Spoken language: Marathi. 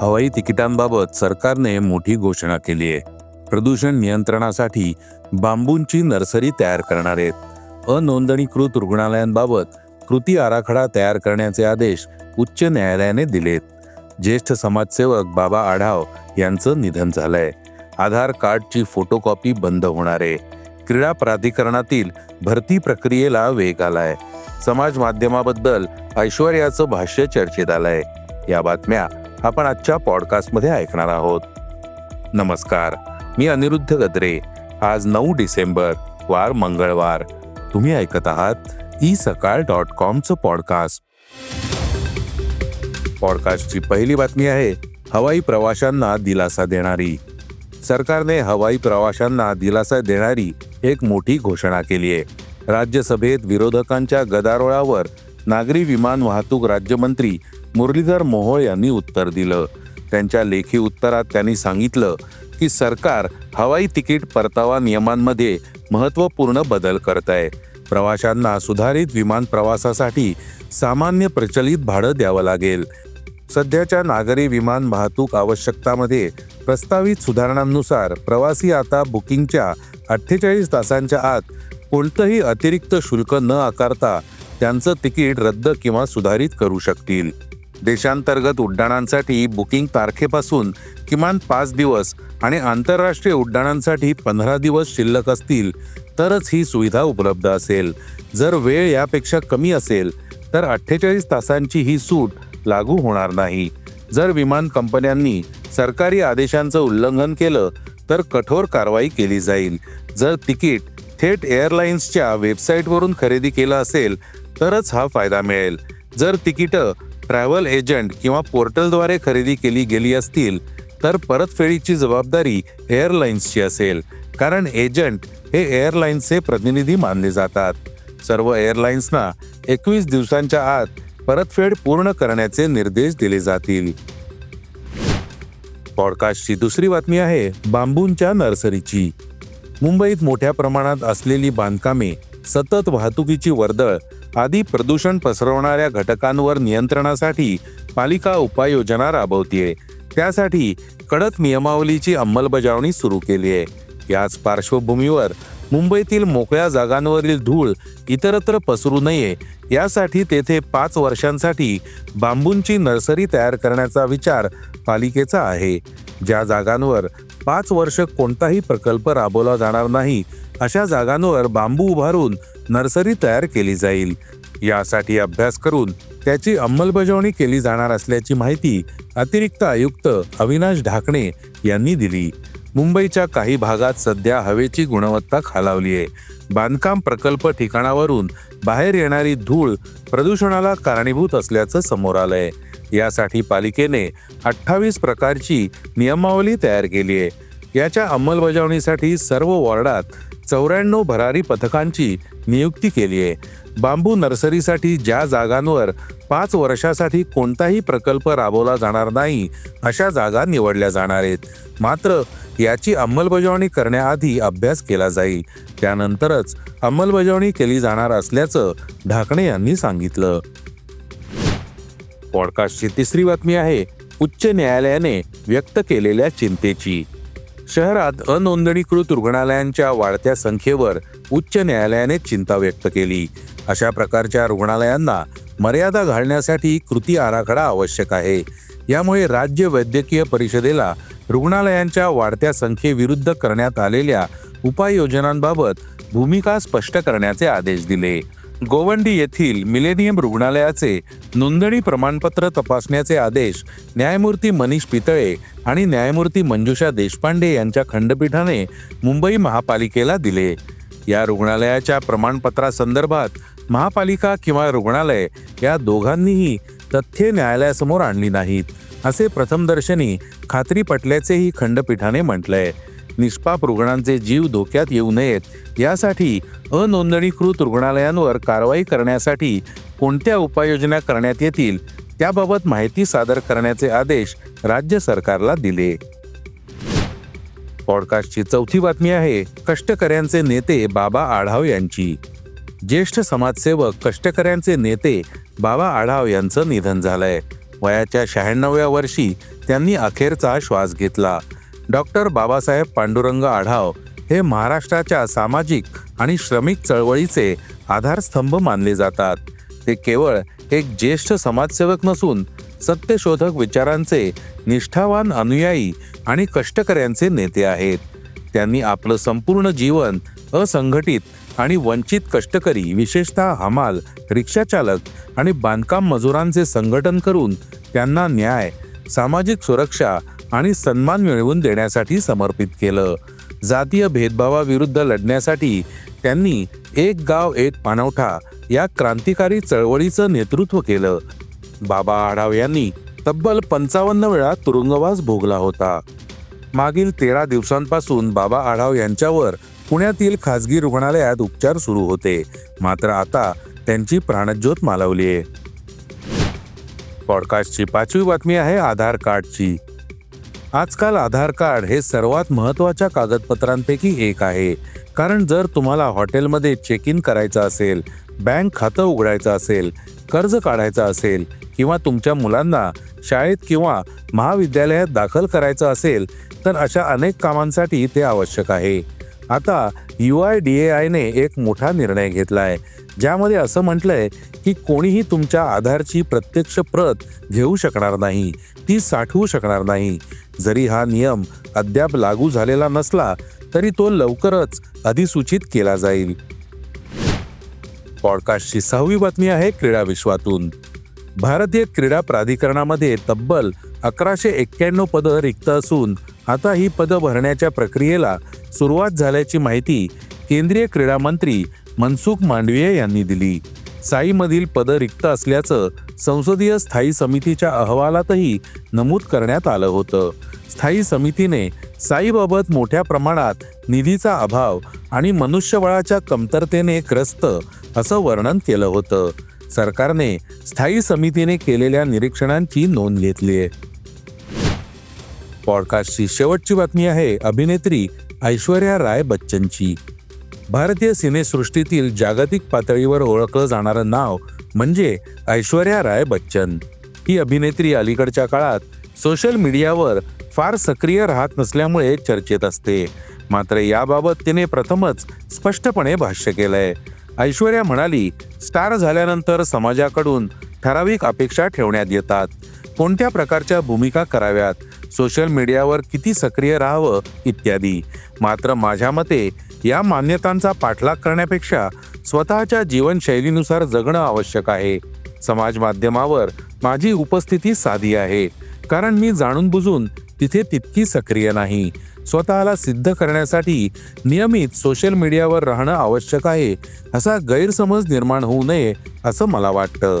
हवाई तिकिटांबाबत सरकारने मोठी घोषणा केली आहे. प्रदूषण नियंत्रणासाठी बांबूंची नर्सरी तयार करणार आहेत. अनोंदणीकृत रुग्णालयांबाबत कृती आराखडा तयार करण्याचे आदेश उच्च न्यायालयाने दिलेत ज्येष्ठ समाजसेवक बाबा आढाव यांचं निधन झालंय. आधार कार्डची फोटोकॉपी बंद होणार आहे. क्रीडा प्राधिकरणातील भरती प्रक्रियेला वेग आलाय. समाज माध्यमाबद्दल ऐश्वर्याचं भाष्य चर्चेत आलंय. या बातम्या आपण आजच्या पॉडकास्टमध्ये ऐकणार आहोत. नमस्कार मी अनिरुद्ध गद्रे. आज नऊ डिसेंबर वार मंगळवार. तुम्ही ऐकत आहात ई सकाळ डॉट कॉमचं पॉडकास्ट. पॉडकास्टची पहिली बातमी आहे हवाई प्रवाशांना दिलासा देणारी. सरकारने हवाई प्रवाशांना दिलासा देणारी एक मोठी घोषणा केली आहे. राज्यसभेत विरोधकांच्या गदारोळावर नागरी विमान वाहतूक राज्यमंत्री मुरलीधर मोहोळ यांनी उत्तर दिलं. त्यांच्या लेखी उत्तरात त्यांनी सांगितलं की सरकार हवाई तिकीट परतावा नियमांमध्ये महत्त्वपूर्ण बदल करत आहे प्रवाशांना सुधारित विमान प्रवासासाठी सामान्य प्रचलित भाडं द्यावं लागेल. सध्याच्या नागरी विमान वाहतूक आवश्यकतामध्ये प्रस्तावित सुधारणांनुसार प्रवासी आता बुकिंगच्या अठ्ठेचाळीस तासांच्या आत कोणतंही अतिरिक्त शुल्क न आकारता त्यांचं तिकीट रद्द किंवा सुधारित करू शकतील. देशांतर्गत उड्डाणांसाठी बुकिंग तारखेपासून किमान पाच दिवस आणि आंतरराष्ट्रीय उड्डाणांसाठी पंधरा दिवस शिल्लक असतील तरच ही सुविधा उपलब्ध असेल. जर वेळ यापेक्षा कमी असेल तर अठ्ठेचाळीस तासांची ही सूट लागू होणार नाही. जर विमान कंपन्यांनी सरकारी आदेशांचं उल्लंघन केलं तर कठोर कारवाई केली जाईल. जर तिकीट थेट एअरलाइन्सच्या वेबसाईटवरून खरेदी केलं असेल तरच हा फायदा मिळेल. जर तिकीटं ट्रॅव्हल एजंट किंवा पोर्टलद्वारे खरेदी केली गेली असतील तर परतफेडीची जबाबदारी एअरलाइन्सची असेल. कारण एजंट हे एअरलाइन्सचे प्रतिनिधी मानले जातात. सर्व एअरलाइन्सना एकवीस दिवसांच्या आत परतफेड पूर्ण करण्याचे निर्देश दिले जातील. पॉडकास्टची दुसरी बातमी आहे बांबूंच्या नर्सरीची. मुंबईत मोठ्या प्रमाणात असलेली बांधकामे सतत वाहतुकीची वर्दळ आदी प्रदूषण पसरवणाऱ्या घटकांवर नियंत्रणासाठी पालिका उपाययोजना राबवतीये. त्यासाठी कडक नियमावलीची अंमलबजावणी सुरू केली आहे. याच पार्श्वभूमीवर मुंबईतील मोकळ्या जागांवरील धूळ इतरत्र पसरू नये यासाठी तेथे पाच वर्षांसाठी बांबूंची नर्सरी तयार करण्याचा विचार पालिकेचा आहे. ज्या जागांवर पाच वर्ष कोणताही प्रकल्प राबवला जाणार नाही अशा जागांवर बांबू उभारून नर्सरी तयार केली जाईल. यासाठी अभ्यास करून त्याची अंमलबजावणी केली जाणार असल्याची माहिती अतिरिक्त आयुक्त अविनाश ढाकणे यांनी दिली. मुंबईच्या काही भागात सध्या हवेची गुणवत्ता खालावली आहे. बांधकाम प्रकल्प ठिकाणावरून बाहेर येणारी धूळ प्रदूषणाला कारणीभूत असल्याचं समोर आलंय. यासाठी पालिकेने अठ्ठावीस प्रकारची नियमावली तयार केली आहे. याच्या अंमलबजावणीसाठी सर्व वॉर्डात चौऱ्याण्णव भरारी पथकांची नियुक्ती केली आहे. बांबू नर्सरीसाठी ज्या जागांवर पाच वर्षासाठी कोणताही प्रकल्प राबवला जाणार नाही अशा जागा निवडल्या जाणार आहेत. मात्र याची अंमलबजावणी करण्याआधी अभ्यास केला जाईल. त्यानंतरच अंमलबजावणी केली जाणार असल्याचं ढाकणे यांनी सांगितलं. पॉडकास्टची तिसरी बातमी आहे उच्च न्यायालयाने व्यक्त केलेल्या चिंतेची. शहरात अनोंदणीकृत रुग्णालयांच्या वाढत्या संख्येवर उच्च न्यायालयाने चिंता व्यक्त केली. अशा प्रकारच्या रुग्णालयांना मर्यादा घालण्यासाठी कृती आराखडा आवश्यक आहे. यामुळे राज्य वैद्यकीय परिषदेला रुग्णालयांच्या वाढत्या संख्येविरुद्ध करण्यात आलेल्या उपाययोजनांबाबत भूमिका स्पष्ट करण्याचे आदेश दिले. गोवंडी येथील मिलेनियम रुग्णालयाचे नोंदणी प्रमाणपत्र तपासण्याचे आदेश न्यायमूर्ती मनीष पितळे आणि न्यायमूर्ती मंजुषा देशपांडे यांच्या खंडपीठाने मुंबई महापालिकेला दिले. या रुग्णालयाच्या प्रमाणपत्रासंदर्भात महापालिका किंवा रुग्णालय या दोघांनीही तथ्ये न्यायालयासमोर आणली नाहीत असे प्रथमदर्शनी खात्री पटल्याचेही खंडपीठाने म्हटलंय. निष्पाप रुग्णांचे जीव धोक्यात येऊ नयेत. यासाठी अनोंदणीकृत रुग्णालयांवर कारवाई करण्यासाठी कोणत्या उपाययोजना करण्यात येतील त्याबाबत माहिती सादर करण्याचे आदेश राज्य सरकारला दिले. पॉडकास्टची चौथी बातमी आहे कष्टकऱ्यांचे नेते बाबा आढाव यांची. ज्येष्ठ समाजसेवक कष्टकऱ्यांचे नेते बाबा आढाव यांचं निधन झालंय. वयाच्या शहाण्णव्या वर्षी त्यांनी अखेरचा श्वास घेतला. डॉक्टर बाबासाहेब पांडुरंग आढाव हे महाराष्ट्राच्या सामाजिक आणि श्रमिक चळवळीचे आधारस्तंभ मानले जातात. ते केवळ एक ज्येष्ठ समाजसेवक नसून सत्यशोधक विचारांचे निष्ठावान अनुयायी आणि कष्टकऱ्यांचे नेते आहेत. त्यांनी आपलं संपूर्ण जीवन असंघटित आणि वंचित कष्टकरी विशेषतः हमाल रिक्षाचालक आणि बांधकाम मजुरांचे संघटन करून त्यांना न्याय सामाजिक सुरक्षा आणि सन्मान मिळवून देण्यासाठी समर्पित केलं. जातीय भेदभावाविरुद्ध लढण्यासाठी त्यांनी एक गाव एक पाणवठा या क्रांतिकारी चळवळीचं नेतृत्व केलं. बाबा आढाव यांनी तब्बल पंचावन्न वेळा तुरुंगवास भोगला होता. मागील तेरा दिवसांपासून बाबा आढाव यांच्यावर पुण्यातील खासगी रुग्णालयात उपचार सुरू होते. मात्र आता त्यांची प्राणज्योत मालवली आहे पॉडकास्टची पाचवी बातमी आहे आधार कार्डची. आजकाल आधार कार्ड हे सर्वात महत्त्वाच्या कागदपत्रांपैकी एक आहे. कारण जर तुम्हाला हॉटेलमध्ये चेक इन करायचं असेल बँक खातं उघडायचं असेल कर्ज काढायचं असेल किंवा तुमच्या मुलांना शाळेत किंवा महाविद्यालयात दाखल करायचं असेल तर अशा अनेक कामांसाठी ते आवश्यक आहे. आता यू आय डी ए आयने एक मोठा निर्णय घेतला आहे ज्यामध्ये असं म्हटलंय की कोणीही तुमच्या आधारची प्रत्यक्ष प्रत घेऊ शकणार नाही ती साठवू शकणार नाही. जरी हा नियम अद्याप लागू झालेला नसला तरी तो लवकरच अधिसूचित केला जाईल. पॉडकास्टची सहावी बातमी आहे क्रीडा विश्वातून. भारतीय क्रीडा प्राधिकरणामध्ये तब्बल अकराशे एक्क्याण्णव पदं रिक्त असून आता ही पदं भरण्याच्या प्रक्रियेला सुरुवात झाल्याची माहिती केंद्रीय क्रीडा मंत्री मनसुख मांडवीय यांनी दिली. साईमधील पदं रिक्त असल्याचं संसदीय स्थायी समितीच्या अहवालातही नमूद करण्यात आलं होतं. स्थायी समितीने साईबाबत मोठ्या प्रमाणात निधीचा अभाव आणि मनुष्यबळाच्या कमतरतेने ग्रस्त असं वर्णन केलं होतं. सरकारने स्थायी समितीने केलेल्या निरीक्षणांची नोंद घेतली आहे पॉडकास्टची शेवटची बातमी आहे अभिनेत्री ऐश्वर्या राय बच्चनची. भारतीय सिनेसृष्टीतील जागतिक पातळीवर ओळखलं जाणारं नाव म्हणजे ऐश्वर्या राय बच्चन. ही अभिनेत्री अलीकडच्या काळात सोशल मीडियावर फार सक्रिय राहत नसल्यामुळे चर्चेत असते. मात्र याबाबत तिने प्रथमच स्पष्टपणे भाष्य केलंय. ऐश्वर्या म्हणाली स्टार झाल्यानंतर समाजाकडून ठराविक अपेक्षा ठेवण्यात येतात. कोणत्या प्रकारच्या भूमिका कराव्यात? सोशल मीडियावर किती सक्रिय राहावं इत्यादी. मात्र माझ्या मते या मान्यतांचा पाठलाग करण्यापेक्षा स्वतःच्या जीवनशैलीनुसार जगणं आवश्यक आहे. समाज माध्यमावर माझी उपस्थिती साधी आहे. कारण मी जाणून बुजून तिथे तितकी सक्रिय नाही. स्वतःला सिद्ध करण्यासाठी नियमित सोशल मीडियावर राहणं आवश्यक आहे असा गैरसमज निर्माण होऊ नये असं मला वाटतं.